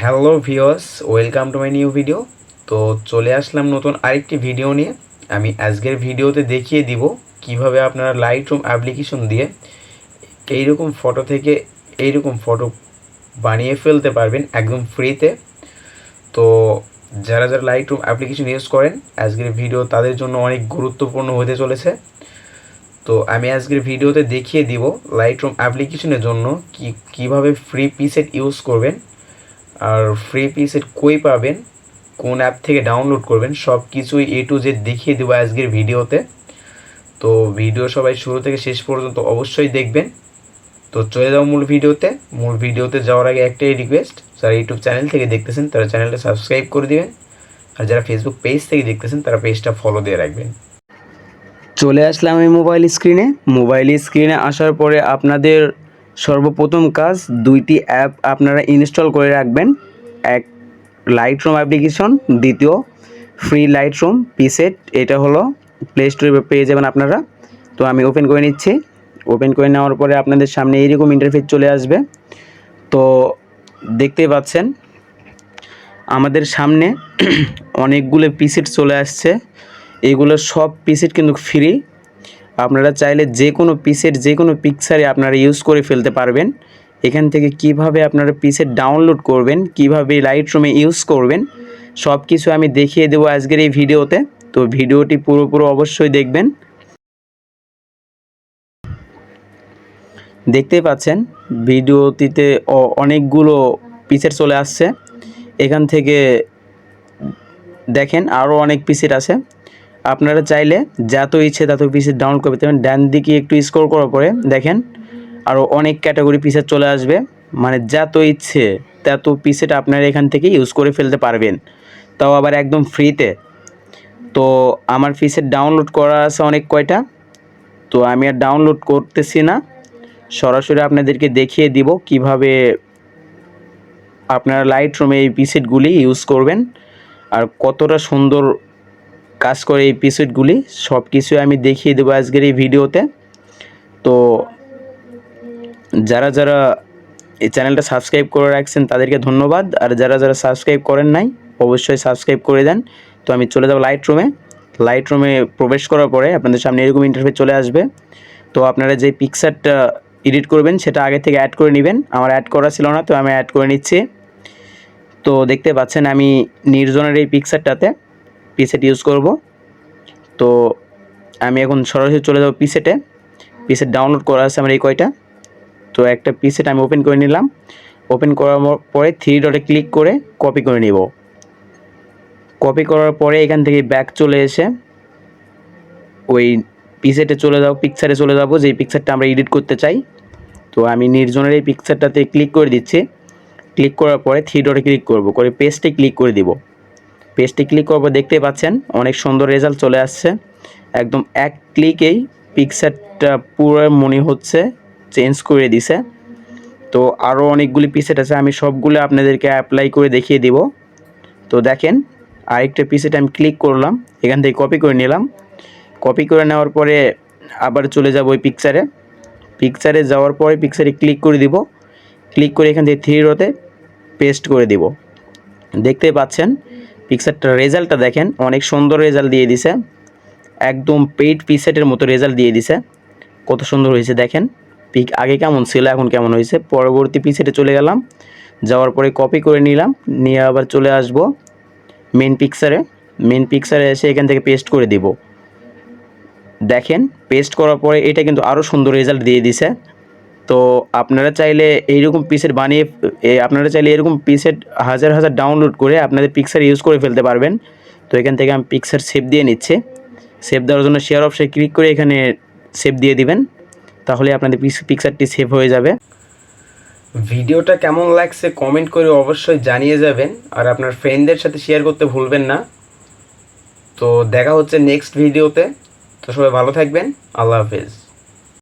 Hello ভিওস welcome to my new video তো চলে আসলাম নতুন আরেকটি ভিডিও নিয়ে। আমি আজকের ভিডিওতে দেখিয়ে দিব কীভাবে আপনারা লাইট রুম অ্যাপ্লিকেশন দিয়ে এইরকম ফটো থেকে এইরকম ফটো বানিয়ে ফেলতে পারবেন একদম ফ্রিতে তো যারা যারা লাইট রুম অ্যাপ্লিকেশন ইউজ করেন, আজকের ভিডিও তাদের জন্য অনেক গুরুত্বপূর্ণ হতে চলেছে। তো আমি আজকের ভিডিওতে দেখিয়ে দিব লাইট রুম অ্যাপ্লিকেশনের জন্য কি, কীভাবে ফ্রি পিসেট ইউজ করবেন। আর ফ্রি পিসেট কই পাবেন, কোন অ্যাপ থেকে ডাউনলোড করবেন সব কিছুই এ টু জেড দেখিয়ে দেবো আজকের ভিডিওতে। তো ভিডিও সবাই শুরু থেকে শেষ পর্যন্ত অবশ্যই দেখবেন। তো চলে যাও মূল ভিডিওতে। মূল ভিডিওতে যাওয়ার আগে একটাই রিকোয়েস্ট যারা ইউটিউব চ্যানেল থেকে দেখতেছেন, তারা চ্যানেলটা সাবস্ক্রাইব করে দিবেন। আর যারা ফেসবুক পেজ থেকে দেখতেছেন, তারা পেজটা ফলো দিয়ে রাখবেন। চলে আসলাম আমি মোবাইল স্ক্রিনে মোবাইল স্ক্রিনে আসার পরে আপনাদের সর্বপ্রথম কাজ, দুইটি অ্যাপ আপনারা ইনস্টল করে রাখবেন। এক লাইট রুম অ্যাপ্লিকেশন দ্বিতীয় ফ্রি লাইট রুম পিসেট এটা হলো প্লে স্টোরে পেয়ে যাবেন আপনারা। তো আমি ওপেন করে নিচ্ছি। ওপেন করে নেওয়ার পরে আপনাদের সামনে এইরকম ইন্টারফেস চলে আসবে। তো দেখতেই পাচ্ছেন, আমাদের সামনে অনেকগুলো পিসেট চলে আসছে। এগুলো সব পিসেট কিন্তু ফ্রি আপনারা চাইলে যে কোনো পিসের যে কোনো পিকচারে আপনারা ইউজ করে ফেলতে পারবেন। এখান থেকে কীভাবে আপনারা পিসের ডাউনলোড করবেন, কীভাবে লাইট রুমে ইউজ করবেন সব কিছু আমি দেখিয়ে দেবো আজকের এই ভিডিওতে। তো ভিডিওটি পুরোপুরো অবশ্যই দেখবেন। দেখতেই পাচ্ছেন, ভিডিওটিতে অনেকগুলো পিসের চলে আসছে। এখান থেকে দেখেন আরও অনেক পিসের আছে। আপনারা চাইলে যত ইচ্ছে তত পিসের ডাউনলোড করতে পারেন ডান দিকে একটু স্ক্রল করার পরে দেখেন আরও অনেক ক্যাটাগরি পিসের চলে আসবে। মানে যত ইচ্ছে তত পিসেট আপনারা এখান থেকে ইউজ করে ফেলতে পারবেন। তাও আবার একদম ফ্রিতে তো আমার পিসের ডাউনলোড করা আছে অনেক কয়টা। তো আমি আর ডাউনলোড করতেছি না। সরাসরি আপনাদেরকে দেখিয়ে দিব কীভাবে আপনারা লাইট রুমে এই পিসেটগুলি ইউজ করবেন। আর কতটা সুন্দর কাজ করে এই পিসেটগুলি সব কিছু আমি দেখিয়ে দেবো আজকের এই ভিডিওতে। তো যারা যারা এই চ্যানেলটা সাবস্ক্রাইব করে রাখছেন, তাদেরকে ধন্যবাদ। আর যারা যারা সাবস্ক্রাইব করেন নাই, অবশ্যই সাবস্ক্রাইব করে দেন। তো আমি চলে যাব লাইট রুমে লাইট রুমে প্রবেশ করার পরে আপনাদের সামনে এরকম ইন্টারফেস চলে আসবে। তো আপনারা যে পিকচারটা এডিট করবেন, সেটা আগে থেকে অ্যাড করে নেবেন। আমার অ্যাড করা ছিল না, তো আমি অ্যাড করে নিচ্ছি। তো দেখতে পাচ্ছেন আমি নির্জনের এই পিকচারটাতে পিসেট ইউজ করব। তো আমি এখন সরাসরি চলে যাব পিসেটে। পিসেট ডাউনলোড করা আছে আমার এই কয়টা। তো একটা পিসেট আমি ওপেন করে নিলাম। ওপেন করার পরে থ্রি ডটে ক্লিক করে কপি করে নিব। কপি করার পরে এখান থেকে ব্যাক চলে এসে ওই পিসেটে চলে যাব পিকচারে চলে যাব, যেই পিকচারটা আমরা এডিট করতে চাই। তো আমি নির্জনের এই পিকচারটাতে ক্লিক করে দিচ্ছি। ক্লিক করার পরে থ্রি ডটে ক্লিক করব, করে পেস্টে ক্লিক করে দিব। পেজটি ক্লিক করব, দেখতে পাচ্ছেন, অনেক সুন্দর রেজাল্ট চলে আসছে। একদম এক ক্লিকেই পিকচারটা পুরো মনে হচ্ছে চেঞ্জ করে দিছে। তো আরও অনেকগুলি পিসেট আছে, আমি সবগুলো আপনাদেরকে অ্যাপ্লাই করে দেখিয়ে দিব। তো দেখেন, আরেকটা পিসেট আমি ক্লিক করলাম, এখান থেকে কপি করে নিলাম। কপি করে নেওয়ার পরে আবার চলে যাব ওই পিকচারে পিকচারে যাওয়ার পরে পিকচারে ক্লিক করে দিব। ক্লিক করে এখান থেকে থ্রি রোতে পেস্ট করে দিব। দেখতে পাচ্ছেন পিকচারটার রেজাল্টটা দেখেন, অনেক সুন্দর রেজাল্ট দিয়ে দিছে। একদম পেইড পিসেটের মতো রেজাল্ট দিয়ে দিছে। কত সুন্দর হয়েছে দেখেন। পিক আগে কেমন ছিল, এখন কেমন হয়েছে? পরবর্তী পিসেটে চলে গেলাম। যাওয়ার পরে কপি করে নিলাম। নিয়ে আবার চলে আসব মেন পিকচারে মেন পিকচারে এসে এখান থেকে পেস্ট করে দিব। দেখেন পেস্ট করার পরে এটা কিন্তু আরও সুন্দর রেজাল্ট দিয়ে দিছে। তো আপনারা চাইলে এইরকম পিসেট বানিয়ে আপনারা চাইলে এরকম পিসেট হাজার হাজার ডাউনলোড করে আপনাদের পিকচার ইউজ করে ফেলতে পারবেন। তো এখান থেকে আমি পিকচার সেভ দিয়ে নিচ্ছে। সেভ দেওয়ার জন্য শেয়ার অপশানে ক্লিক করে এখানে সেভ দিয়ে দিবেন। তাহলে আপনাদের পিকচারটি সেভ হয়ে যাবে। ভিডিওটা কেমন লাগছে কমেন্ট করে অবশ্যই জানিয়ে যাবেন। আর আপনার ফ্রেন্ডদের সাথে শেয়ার করতে ভুলবেন না। তো দেখা হচ্ছে নেক্সট ভিডিওতে তো সবাই ভালো থাকবেন। আল্লাহ হাফেজ।